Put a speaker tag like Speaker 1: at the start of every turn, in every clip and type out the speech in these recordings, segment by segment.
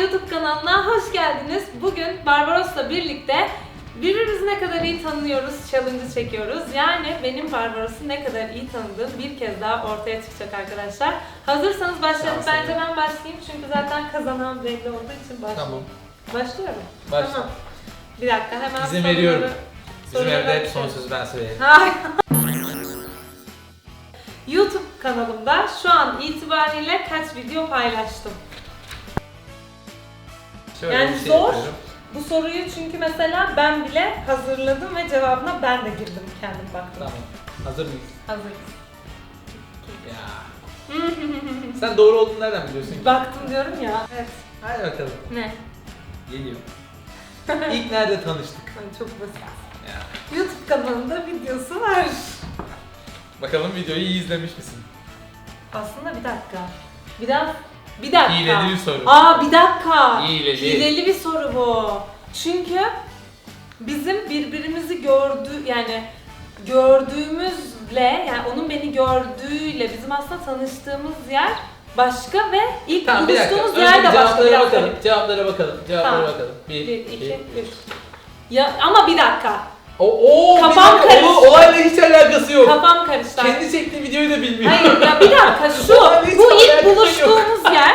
Speaker 1: YouTube kanalına hoş geldiniz. Bugün Barbaros'la birlikte birbirimizi ne kadar iyi tanıyoruz challenge'ı çekiyoruz. Yani benim Barbaros'u ne kadar iyi tanıdığım bir kez daha ortaya çıkacak arkadaşlar. Hazırsanız başlayalım. Bence ben başlayayım çünkü zaten kazanan belli olduğu için başlayayım.
Speaker 2: Tamam.
Speaker 1: Başlıyorum.
Speaker 2: Başla.
Speaker 1: Tamam. Bir dakika hemen
Speaker 2: İzin
Speaker 1: soruları-
Speaker 2: veriyorum. Bizim
Speaker 1: soruları
Speaker 2: evde hep
Speaker 1: açıyorum.
Speaker 2: son sözü ben söyleyeyim.
Speaker 1: Hayır. YouTube kanalımda şu an itibariyle kaç video paylaştım?
Speaker 2: Şöyle
Speaker 1: Yani
Speaker 2: bir şey
Speaker 1: zor.
Speaker 2: yapıyorum.
Speaker 1: Bu soruyu çünkü mesela ben bile hazırladım ve cevabına ben de girdim kendim baktım.
Speaker 2: Tamam. Hazır mıyız?
Speaker 1: Hazırız.
Speaker 2: Ya. Sen doğru olduğunu nereden biliyorsun ki?
Speaker 1: Baktım diyorum ya. Evet.
Speaker 2: Hadi bakalım.
Speaker 1: Ne?
Speaker 2: Geliyor. İlk nerede tanıştık?
Speaker 1: Ay, çok basit.
Speaker 2: Ya.
Speaker 1: YouTube kanalında videosu var.
Speaker 2: Bakalım videoyu iyi izlemiş misin?
Speaker 1: Aslında bir dakika. Biraz bir dakika.
Speaker 2: Hileli bir soru.
Speaker 1: Aa bir dakika.
Speaker 2: Hileli.
Speaker 1: Hileli bir soru bu. Çünkü bizim birbirimizi gördü yani gördüğümüzle yani onun beni gördüğüyle bizim aslında tanıştığımız yer başka ve ilk
Speaker 2: Tamam bir dakika.
Speaker 1: buluştuğumuz
Speaker 2: Önce
Speaker 1: yer de başka.
Speaker 2: cevaplara bakalım. Cevaplara bakalım. Cevaplara
Speaker 1: Tamam.
Speaker 2: bakalım. Bir,
Speaker 1: 1, 2, 3. Ya ama bir dakika.
Speaker 2: O, o
Speaker 1: Kafam
Speaker 2: bir dakika.
Speaker 1: karıştı.
Speaker 2: O, olayla hiç alakası yok.
Speaker 1: Kafam karıştı.
Speaker 2: Kendi çektiği videoyu da bilmiyor.
Speaker 1: Hayır ya bir dakika şu
Speaker 2: Hiç
Speaker 1: bu ilk
Speaker 2: alakası yok.
Speaker 1: buluştuğumuz yer.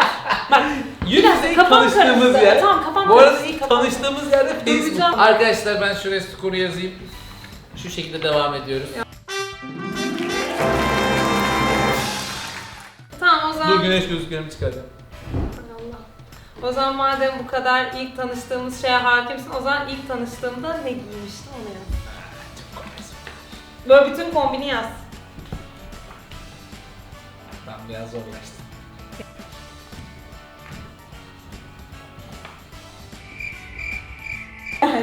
Speaker 1: Bak Bir dakika,
Speaker 2: yüze ilk
Speaker 1: kafam
Speaker 2: tanıştığımız
Speaker 1: karıştı.
Speaker 2: yer.
Speaker 1: Tamam, kafam
Speaker 2: Bu arada
Speaker 1: karıştı, iyi, kafam
Speaker 2: tanıştığımız yerde Facebook.
Speaker 1: Duyacağım.
Speaker 2: Arkadaşlar ben şuraya skoru yazayım. Şu şekilde devam ediyoruz.
Speaker 1: tamam o zaman.
Speaker 2: Dur güneş gözlüklerimi çıkaracağım.
Speaker 1: O zaman madem bu kadar ilk tanıştığımız şeye hakimsin, o zaman ilk tanıştığımda ne giymiştim onu yaz. Böyle bütün kombini yaz.
Speaker 2: Ben biraz zorlaştım.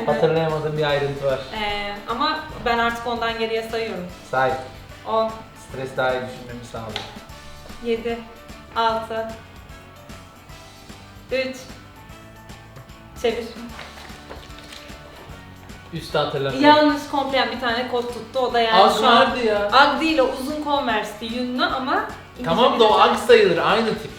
Speaker 2: Hatırlayamadığım bir ayrıntı var.
Speaker 1: Ee, ama ben artık ondan geriye sayıyorum.
Speaker 2: Say.
Speaker 1: 10,
Speaker 2: Stres daha iyi düşünmemi sağlıyor.
Speaker 1: 7, 6, 3, çevir.
Speaker 2: Üstü hatırlamıyorum.
Speaker 1: Yanlış komple bir tane kod tuttu, o da yani
Speaker 2: Az
Speaker 1: şu an...
Speaker 2: vardı ya.
Speaker 1: Ag değil o uzun Converse'ti yünlü ama...
Speaker 2: Tamam da o Ag sayılır aynı tip.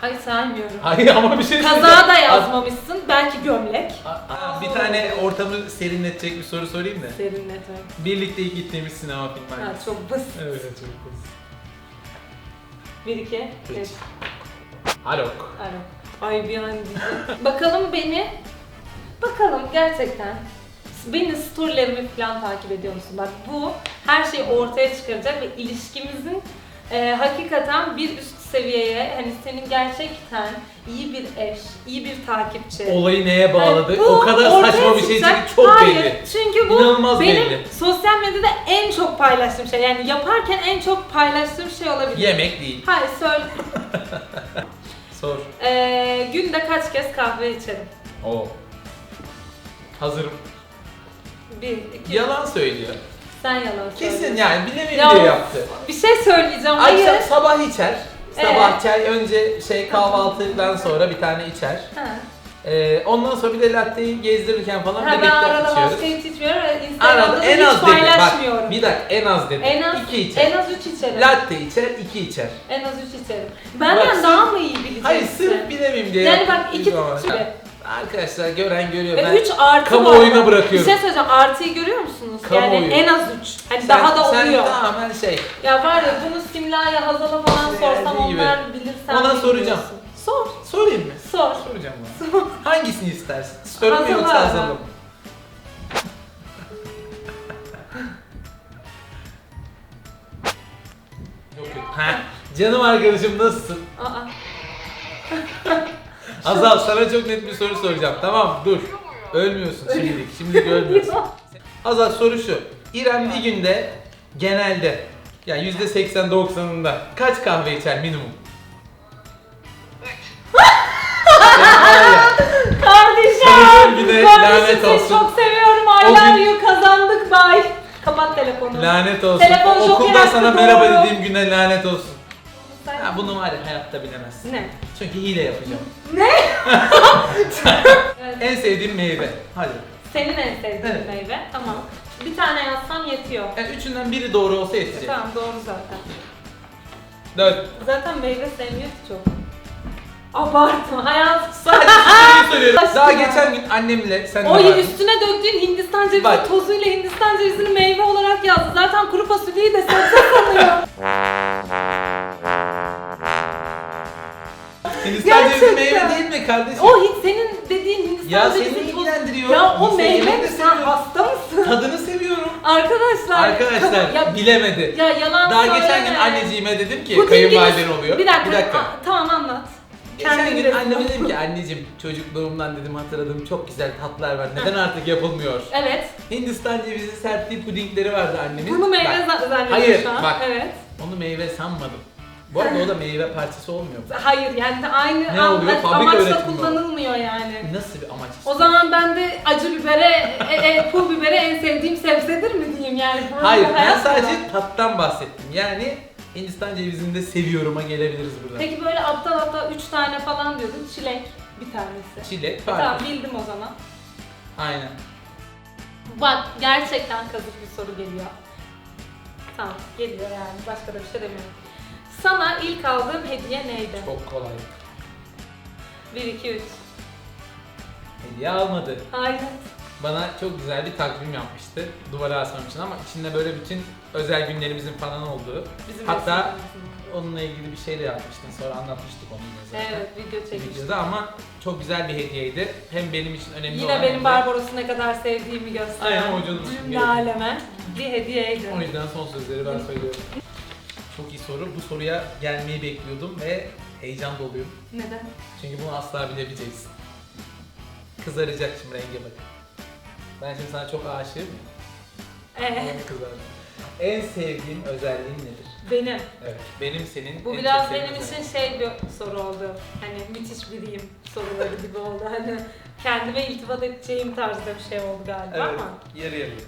Speaker 1: Hayır saymıyorum.
Speaker 2: Hayır ama bir şey
Speaker 1: Kazağa da yazmamışsın, belki gömlek.
Speaker 2: Aa, aa, Bir tane ortamı serinletecek bir soru sorayım mı?
Speaker 1: Serinletme.
Speaker 2: Birlikte ilk gittiğimiz sinema filmi
Speaker 1: Ha,
Speaker 2: hangisi?
Speaker 1: çok basit.
Speaker 2: Evet çok basit.
Speaker 1: 1, 2, 3.
Speaker 2: Üç. Harok.
Speaker 1: Ay bir an diyeceğim. Bakalım beni, bakalım gerçekten beni storylerimi falan takip ediyor musun? Bak bu her şeyi ortaya çıkaracak ve ilişkimizin e, hakikaten bir üst seviyeye hani senin gerçekten iyi bir eş, iyi bir takipçi.
Speaker 2: Olayı neye bağladı?
Speaker 1: Yani bu
Speaker 2: o kadar saçma bir şey çünkü çok
Speaker 1: Hayır,
Speaker 2: belli.
Speaker 1: Çünkü bu
Speaker 2: İnanılmaz
Speaker 1: benim
Speaker 2: belli.
Speaker 1: sosyal medyada en çok paylaştığım şey. Yani yaparken en çok paylaştığım şey olabilir.
Speaker 2: Yemek değil.
Speaker 1: Hayır söyle.
Speaker 2: Sor.
Speaker 1: Ee, günde kaç kez kahve içerim?
Speaker 2: O. Hazırım.
Speaker 1: Bir, iki.
Speaker 2: Yalan söylüyor.
Speaker 1: Sen yalan söylüyorsun.
Speaker 2: Kesin yani bilemeyim
Speaker 1: Ya,
Speaker 2: diye yaptı.
Speaker 1: Bir şey söyleyeceğim.
Speaker 2: Akşam
Speaker 1: Hayır.
Speaker 2: sabah içer. Sabah çay önce şey kahvaltıdan sonra bir tane içer.
Speaker 1: Ha.
Speaker 2: Ee, ondan sonra bir de latteyi gezdirirken falan
Speaker 1: Ha, ben
Speaker 2: birlikte
Speaker 1: arada
Speaker 2: içiyoruz.
Speaker 1: başka hiç içmiyorum ve Instagram'da
Speaker 2: Arada
Speaker 1: da
Speaker 2: en
Speaker 1: hiç
Speaker 2: az dedi.
Speaker 1: paylaşmıyorum.
Speaker 2: Bak bir dakika en az dedi.
Speaker 1: en az,
Speaker 2: İki içer.
Speaker 1: en az üç içerim.
Speaker 2: Latte içer, iki içer.
Speaker 1: En az üç içerim. Benden
Speaker 2: Bak,
Speaker 1: daha mı iyi bileceksin?
Speaker 2: Hayır sırf bilemeyim diye
Speaker 1: Yani bak iki
Speaker 2: ama.
Speaker 1: şimdi.
Speaker 2: Arkadaşlar gören görüyor.
Speaker 1: Ve
Speaker 2: ben
Speaker 1: 3 artı
Speaker 2: kamuoyuna
Speaker 1: var.
Speaker 2: bırakıyorum.
Speaker 1: Bir şey söyleyeceğim. Artıyı görüyor musunuz?
Speaker 2: Kamuoyu.
Speaker 1: Yani en az 3. Hani daha da
Speaker 2: Sen
Speaker 1: oluyor.
Speaker 2: tamamen şey.
Speaker 1: Ya var ya bunu Simla'ya, Hazal'a falan
Speaker 2: İşte
Speaker 1: sorsam
Speaker 2: gibi.
Speaker 1: onlar bilir sen
Speaker 2: Ona
Speaker 1: bilmiyorsun.
Speaker 2: soracağım.
Speaker 1: Sor.
Speaker 2: Sorayım mı?
Speaker 1: Sor.
Speaker 2: Soracağım bana. Hangisini istersin? Mu
Speaker 1: Hazal'ı
Speaker 2: yoksa mı? Yok yok. Ha, canım arkadaşım nasılsın?
Speaker 1: Aa.
Speaker 2: Azal sana çok net bir soru soracağım. Tamam dur. Ölmüyorsun şimdilik. Şimdilik ölmüyorsun. Azal soru şu. İrem bir günde genelde yani yüzde seksen doksanında kaç kahve içer minimum?
Speaker 1: Kardeşim!
Speaker 2: Tanıştığım güne
Speaker 1: Kardeşim
Speaker 2: lanet
Speaker 1: seni
Speaker 2: olsun.
Speaker 1: çok seviyorum. I
Speaker 2: O
Speaker 1: love
Speaker 2: gün-
Speaker 1: you. Kazandık. Bye. Kapat telefonu.
Speaker 2: Lanet olsun.
Speaker 1: Telefon
Speaker 2: O-
Speaker 1: joker
Speaker 2: Okulda
Speaker 1: hakkı
Speaker 2: sana
Speaker 1: doğru.
Speaker 2: merhaba dediğim güne lanet olsun.
Speaker 1: Sen-
Speaker 2: Ha, bunu var ya hayatta bilemezsin.
Speaker 1: Ne?
Speaker 2: Çünkü hile yapacağım.
Speaker 1: Ne? Evet.
Speaker 2: En sevdiğim meyve. Hadi.
Speaker 1: Senin en sevdiğin
Speaker 2: Evet.
Speaker 1: meyve. Tamam. Bir tane yazsam yetiyor.
Speaker 2: Yani üçünden biri doğru olsa yetecek.
Speaker 1: Tamam doğru zaten.
Speaker 2: Dört.
Speaker 1: Zaten meyve sevmiyor ki çok. Abartma hayat.
Speaker 2: Sadece soruyu soruyorum.
Speaker 1: Aşkına.
Speaker 2: Daha geçen gün annemle sen de
Speaker 1: O
Speaker 2: vardın.
Speaker 1: üstüne döktüğün Hindistan cevizi
Speaker 2: Bak.
Speaker 1: tozuyla Hindistan cevizini meyve olarak yazdı. Zaten kuru fasulyeyi de sebze sanıyor.
Speaker 2: Hindistan cevizi
Speaker 1: Gerçekten.
Speaker 2: meyve değil mi kardeşim?
Speaker 1: o hiç senin dediğin Hindistan
Speaker 2: Ya
Speaker 1: cevizi
Speaker 2: seni
Speaker 1: tozu-
Speaker 2: ilgilendiriyor.
Speaker 1: Ya o meyve mi? Sen
Speaker 2: seviyorum.
Speaker 1: hasta mısın?
Speaker 2: Tadını seviyorum.
Speaker 1: Arkadaşlar.
Speaker 2: Arkadaşlar
Speaker 1: ya,
Speaker 2: bilemedi.
Speaker 1: ya yalan
Speaker 2: Daha
Speaker 1: söyleme.
Speaker 2: geçen gün anneciğime dedim ki
Speaker 1: Puding
Speaker 2: kayınvaliden oluyor.
Speaker 1: Bir dakika.
Speaker 2: Bir dakika.
Speaker 1: Aa, tamam.
Speaker 2: Geçen gün anneme dedim ki anneciğim çocukluğumdan dedim hatırladığım çok güzel tatlar var. Neden artık yapılmıyor?
Speaker 1: Evet.
Speaker 2: Hindistan cevizi serptiği pudingleri vardı annemin.
Speaker 1: Bunu meyve
Speaker 2: Bak, Hayır,
Speaker 1: şu an.
Speaker 2: bak.
Speaker 1: Evet.
Speaker 2: Onu meyve sanmadım. Bu arada o da meyve parçası olmuyor mu?
Speaker 1: Hayır yani aynı
Speaker 2: Ne oluyor?
Speaker 1: amaç-
Speaker 2: Fabrika
Speaker 1: amaçla
Speaker 2: üretimi
Speaker 1: kullanılmıyor yani.
Speaker 2: Nasıl bir amaç?
Speaker 1: O zaman ben de acı bibere, e, e, pul bibere en sevdiğim sebzedir mi diyeyim yani?
Speaker 2: Hayır ben
Speaker 1: hayat
Speaker 2: sadece tattan bahsettim. Yani Hindistan cevizini de seviyorum'a gelebiliriz burada.
Speaker 1: Peki böyle aptal aptal 3 tane falan diyordun. Çilek bir tanesi.
Speaker 2: Çilek
Speaker 1: Tamam
Speaker 2: farklı.
Speaker 1: bildim o zaman.
Speaker 2: Aynen.
Speaker 1: Bak gerçekten kazık bir soru geliyor. Tamam geliyor yani başka da bir şey demiyorum. Sana ilk aldığın hediye neydi?
Speaker 2: Çok kolay.
Speaker 1: 1, 2, 3.
Speaker 2: Hediye almadı.
Speaker 1: Aynen.
Speaker 2: Bana çok güzel bir takvim yapmıştı. Duvara asmam için ama içinde böyle bütün özel günlerimizin falan olduğu.
Speaker 1: Bizim
Speaker 2: Hatta onunla ilgili bir şey de yapmıştın. Sonra anlatmıştık onu yine zaten.
Speaker 1: Evet video çekmiştim.
Speaker 2: Videoda ama çok güzel bir hediyeydi. Hem benim için önemli
Speaker 1: Yine
Speaker 2: olan
Speaker 1: benim
Speaker 2: hem de-
Speaker 1: Barbaros'u ne kadar sevdiğimi gösteren
Speaker 2: Aynen, o canım.
Speaker 1: cümle aleme bir hediyeydi.
Speaker 2: O yüzden son sözleri ben söylüyorum. Çok iyi soru. Bu soruya gelmeyi bekliyordum ve heyecan doluyum.
Speaker 1: Neden?
Speaker 2: Çünkü bunu asla bilemeyeceksin. Kızaracak şimdi renge bak. Ben şimdi sana çok aşığım.
Speaker 1: Ee.
Speaker 2: En sevdiğin özelliğin nedir?
Speaker 1: benim.
Speaker 2: Evet. Benim senin
Speaker 1: Bu
Speaker 2: en
Speaker 1: biraz
Speaker 2: çok sevdiğin
Speaker 1: benim
Speaker 2: özelliğin.
Speaker 1: için şey bir soru oldu. Hani müthiş biriyim soruları gibi oldu. Hani kendime iltifat edeceğim tarzda bir şey oldu galiba
Speaker 2: Evet.
Speaker 1: ama.
Speaker 2: Yarı yarıya.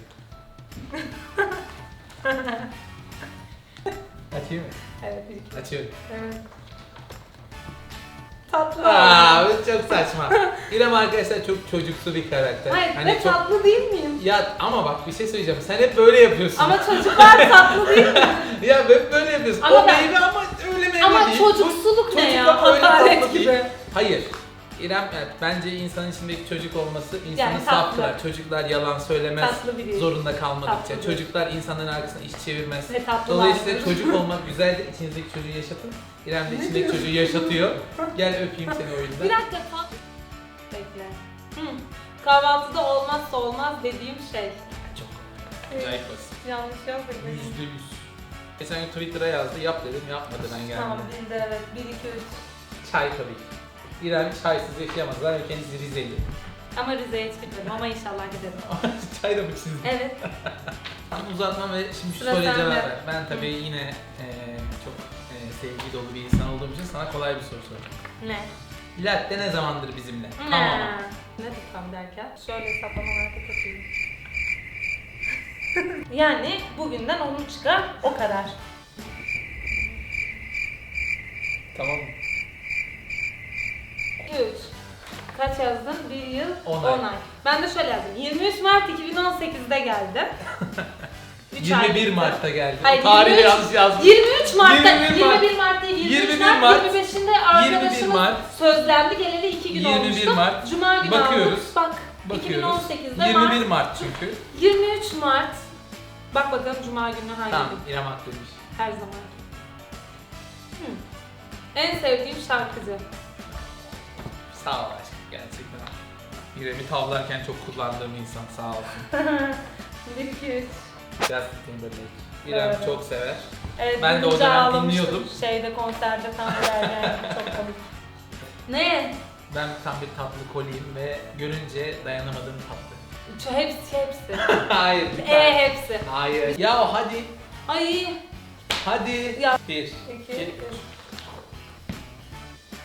Speaker 2: Açayım mı?
Speaker 1: Evet, bir iki.
Speaker 2: Açıyorum.
Speaker 1: Evet. Tatlı.
Speaker 2: Aa, bu çok saçma. İrem arkadaşlar çok çocuksu bir karakter.
Speaker 1: Hayır,
Speaker 2: Hani
Speaker 1: ben
Speaker 2: çok...
Speaker 1: tatlı değil miyim?
Speaker 2: Ya ama bak bir şey söyleyeceğim. Sen hep böyle yapıyorsun.
Speaker 1: Ama çocuklar tatlı değil mi?
Speaker 2: ya hep böyle yapıyorsun.
Speaker 1: Ama
Speaker 2: o
Speaker 1: ben-
Speaker 2: meyve ama öyle meyve
Speaker 1: Ama
Speaker 2: değil.
Speaker 1: çocuksuluk ne
Speaker 2: Çocuk
Speaker 1: ya?
Speaker 2: ama
Speaker 1: Hakaret
Speaker 2: değil.
Speaker 1: gibi.
Speaker 2: Hayır. İrem evet, bence insanın içindeki çocuk olması insanı
Speaker 1: Yani
Speaker 2: saf kılar. Çocuklar yalan söylemez. Zorunda kalmadıkça.
Speaker 1: Tatlı.
Speaker 2: Çocuklar insanların arkasına iş çevirmez. Dolayısıyla
Speaker 1: vardır.
Speaker 2: çocuk olmak güzel de içinizdeki çocuğu yaşatın. İrem de içindeki çocuğu yaşatıyor. Gel öpeyim seni oyunda.
Speaker 1: Bir dakika tat. Bekle. Hı. Kahvaltıda olmazsa olmaz dediğim şey.
Speaker 2: Çok acayip basit.
Speaker 1: Yanlış yazdık.
Speaker 2: Yüzde yüz. Geçen gün Twitter'a yazdı, yap dedim, yapmadı ben geldim.
Speaker 1: Tamam bildi evet. 1, 2, 3.
Speaker 2: Çay tabii ki. İrem çaysız yaşayamazlar ve kendisi Rizeli.
Speaker 1: Ama Rize'ye hiç gitmedim ama inşallah giderim.
Speaker 2: Çay da mı çizdin?
Speaker 1: Evet.
Speaker 2: Uzatmam ve şimdi şu
Speaker 1: Sıra
Speaker 2: soruya
Speaker 1: sende.
Speaker 2: cevap ver. Ben tabii yine eee, çok eee, sevgi dolu bir insan olduğum için sana kolay bir soru sorayım.
Speaker 1: Ne?
Speaker 2: Latte ne zamandır bizimle?
Speaker 1: Ne?
Speaker 2: Tamam.
Speaker 1: Ne tutam derken? Şöyle hesaplama atayım. yani bugünden onun çıkar o kadar.
Speaker 2: Tamam.
Speaker 1: 3. Kaç yazdın? 1 yıl,
Speaker 2: On
Speaker 1: 10
Speaker 2: ay.
Speaker 1: Ben de şöyle yazdım. 23 Mart 2018'de geldi. Üç ay
Speaker 2: 21
Speaker 1: gitti.
Speaker 2: Mart'ta geldi.
Speaker 1: Hayır,
Speaker 2: tarihi
Speaker 1: 23
Speaker 2: yanlış yazdım.
Speaker 1: 23 Mart'ta,
Speaker 2: 21
Speaker 1: 21
Speaker 2: Mart.
Speaker 1: Mart değil, 23
Speaker 2: 21
Speaker 1: Mart,
Speaker 2: Mart.
Speaker 1: 25'inde arkadaşımız
Speaker 2: Mart.
Speaker 1: sözlendi geleli 2 gün
Speaker 2: 21
Speaker 1: olmuştu.
Speaker 2: Mart.
Speaker 1: Cuma günü
Speaker 2: Bakıyoruz.
Speaker 1: aldık. Bak,
Speaker 2: Bakıyoruz.
Speaker 1: 2018'de
Speaker 2: 21
Speaker 1: Mart.
Speaker 2: Mart çünkü.
Speaker 1: 23 Mart. Bak bakalım Cuma günü hangi
Speaker 2: Tamam,
Speaker 1: gün?
Speaker 2: İrem haklıymış.
Speaker 1: Her zaman. Hı. En sevdiğim şarkıcı.
Speaker 2: Sağ ol aşkım. İrem'i tavlarken çok kullandığım insan sağ olsun.
Speaker 1: 1 2 3.
Speaker 2: Justin Timberlake. İrem
Speaker 1: Evet.
Speaker 2: çok sever.
Speaker 1: Evet,
Speaker 2: Ben de o
Speaker 1: duyunca
Speaker 2: dönem
Speaker 1: ağlamıştım.
Speaker 2: dinliyordum.
Speaker 1: Şeyde konserde tam ilerleyen çok komik. Ne?
Speaker 2: Ben tam bir tatlı koliyim ve görünce dayanamadığım tatlı.
Speaker 1: Şu hepsi hepsi.
Speaker 2: Hayır.
Speaker 1: e
Speaker 2: lütfen.
Speaker 1: hepsi.
Speaker 2: Hayır. Ya hadi.
Speaker 1: Ay.
Speaker 2: Hadi.
Speaker 1: Ya.
Speaker 2: Bir.
Speaker 1: İki.
Speaker 2: iki.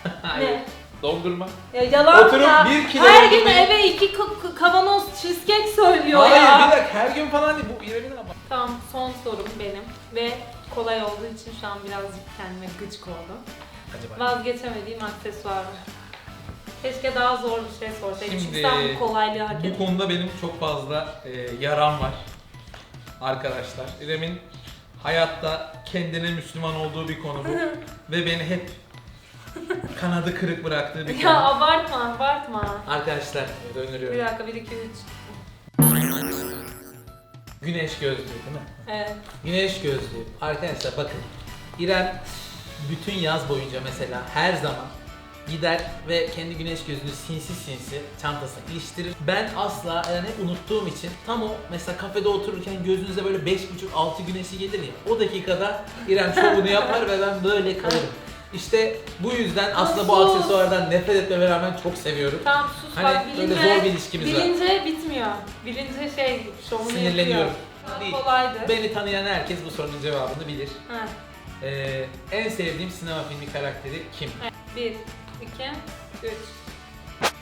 Speaker 2: Hayır.
Speaker 1: Ne?
Speaker 2: Dondurma.
Speaker 1: Ya yalan
Speaker 2: Oturup
Speaker 1: ya.
Speaker 2: bir kilo
Speaker 1: Her gün
Speaker 2: dondurmayı-
Speaker 1: eve iki ka- ka- kavanoz cheesecake söylüyor
Speaker 2: Hayır
Speaker 1: ya.
Speaker 2: bir dakika her gün falan değil. Bu İrem'in ama.
Speaker 1: Tamam son sorum benim ve kolay olduğu için şu an birazcık kendime gıcık oldum.
Speaker 2: Acaba.
Speaker 1: Vazgeçemediğim aksesuarım. Keşke daha zor bir şey sorsaydım. Çünkü
Speaker 2: Şimdi
Speaker 1: sen bu kolaylığı hak
Speaker 2: Bu konuda benim çok fazla e, yaram var. Arkadaşlar. İrem'in hayatta kendine Müslüman olduğu bir konu bu. Ve beni hep Kanadı kırık bıraktığı bir
Speaker 1: Ya abartma abartma.
Speaker 2: Arkadaşlar
Speaker 1: Bir
Speaker 2: dönürüyorum.
Speaker 1: dakika 1 2 3.
Speaker 2: Güneş gözlüğü değil mi?
Speaker 1: Evet.
Speaker 2: Güneş gözlüğü. Arkadaşlar bakın. İrem bütün yaz boyunca mesela her zaman gider ve kendi güneş gözlüğünü sinsi sinsi çantasına iliştirir. Ben asla yani hep unuttuğum için tam o mesela kafede otururken gözünüze böyle 5,5-6 güneşi gelir ya o dakikada İrem şovunu yapar ve ben böyle kalırım. İşte bu yüzden aslında bu
Speaker 1: Sus.
Speaker 2: aksesuardan nefret etmeme rağmen çok seviyorum.
Speaker 1: Tamam sus
Speaker 2: Hani
Speaker 1: bak
Speaker 2: böyle
Speaker 1: bilince,
Speaker 2: zor bir ilişkimiz var.
Speaker 1: bilince bitmiyor. Bilince şey şovunu
Speaker 2: Sinirleniyorum.
Speaker 1: yapıyor.
Speaker 2: Değil.
Speaker 1: Kolaydı.
Speaker 2: Beni tanıyan herkes bu sorunun cevabını bilir.
Speaker 1: Ha.
Speaker 2: Ee, en sevdiğim sinema filmi karakteri kim?
Speaker 1: 1 2 3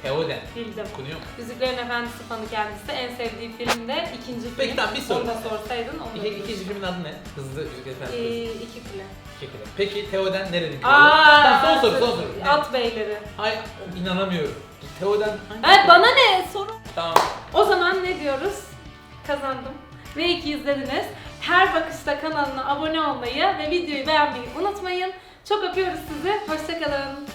Speaker 2: Theoden.
Speaker 1: bildim.
Speaker 2: Okunuyor mu?
Speaker 1: Yüzüklerin Efendisi fanı kendisi. En sevdiği film de ikinci film.
Speaker 2: Peki, tamam, bir soru.
Speaker 1: Onu da sorsaydın onu da
Speaker 2: İki, ikinci filmin adı ne? Hızlı Yüzük Efendisi.
Speaker 1: Ee, iki kule.
Speaker 2: İki kule. Peki Theoden nerenin kralı?
Speaker 1: Aa,
Speaker 2: Tamam, son soru, son soru. Ne?
Speaker 1: At beyleri.
Speaker 2: Ay inanamıyorum. Theoden hangi?
Speaker 1: Evet bana ne soru?
Speaker 2: Tamam.
Speaker 1: O zaman ne diyoruz? Kazandım. Ve iki izlediniz. Her bakışta kanalına abone olmayı ve videoyu beğenmeyi unutmayın. Çok öpüyoruz sizi. Hoşçakalın.